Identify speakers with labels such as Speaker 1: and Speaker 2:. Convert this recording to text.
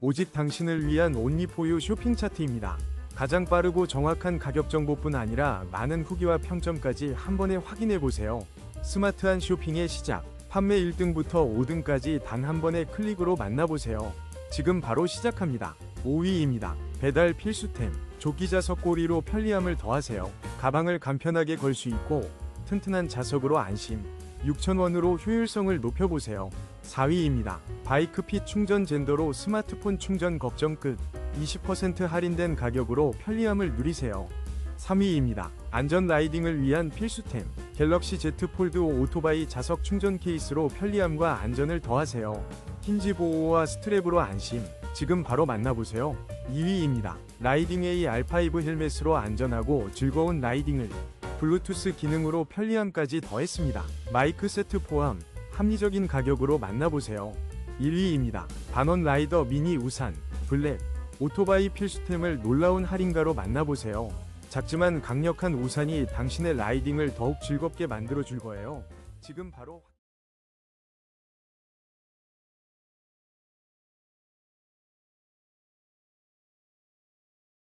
Speaker 1: 오직 당신을 위한 온리포유 쇼핑 차트입니다. 가장 빠르고 정확한 가격 정보뿐 아니라 많은 후기와 평점까지 한 번에 확인해 보세요. 스마트한 쇼핑의 시작. 판매 1등부터 5등까지 단 한 번의 클릭으로 만나보세요. 지금 바로 시작합니다. 5위입니다. 배달 필수템. 조끼 자석 꼬리로 편리함을 더하세요. 가방을 간편하게 걸 수 있고 튼튼한 자석으로 안심. 6,000원으로 효율성을 높여보세요. 4위입니다. 바이크핏 충전 젠더로 스마트폰 충전 걱정 끝. 20% 할인된 가격으로 편리함을 누리세요. 3위입니다. 안전 라이딩을 위한 필수템. 갤럭시 Z 폴드 5 오토바이 자석 충전 케이스로 편리함과 안전을 더하세요. 힌지 보호와 스트랩으로 안심. 지금 바로 만나보세요. 2위입니다. 라이딩 A R5 헬멧으로 안전하고 즐거운 라이딩을 블루투스 기능으로 편리함까지 더했습니다. 마이크 세트 포함 합리적인 가격으로 만나보세요. 1위입니다. 반원 라이더 미니 우산 블랙 오토바이 필수템을 놀라운 할인가로 만나보세요. 작지만 강력한 우산이 당신의 라이딩을 더욱 즐겁게 만들어 줄 거예요. 지금 바로